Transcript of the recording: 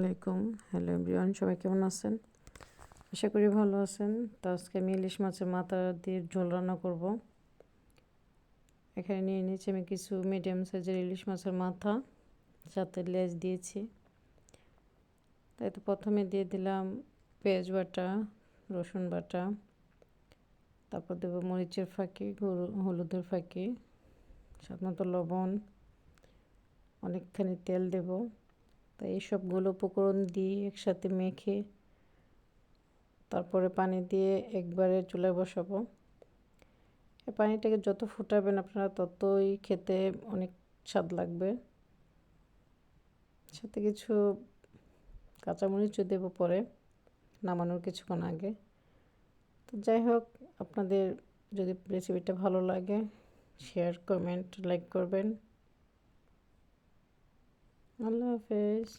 আলাইকুম। Hello everyone, সবাই কেমন আছেন? আশা করি ভালো আছেন। তো আজকে আমি ইলিশ মাছের মাথা দিয়ে ঝোল রান্না করব। এখানে নিয়ে নিয়েছি আমি কিছু মিডিয়াম সাইজের ইলিশ মাছের মাথা, সাথে লেজ দিয়েছি। তাই তো প্রথমে দিয়ে দিলাম পেঁয়াজ বাটা, রসুন বাটা, তারপর দেবো মরিচের ফাঁকি, গরু, হলুদের ফাঁকি মতো লবণ, অনেকখানি তেল দেবো। তো এই সবগুলো উপকরণ দিয়ে একসাথে মেখে তারপরে পানি দিয়ে একবারে চুলায় বসাবো। এই পানিটাকে যত ফুটাবেন আপনারা ততই খেতে অনেক স্বাদ লাগবে। সাথে কিছু কাঁচামরিচও দেবো পরে, নামানোর কিছুক্ষণ আগে। তো যাই হোক, আপনাদের যদি রেসিপিটা ভালো লাগে শেয়ার কমেন্ট লাইক করবেন। আল্লাহ হাফেজ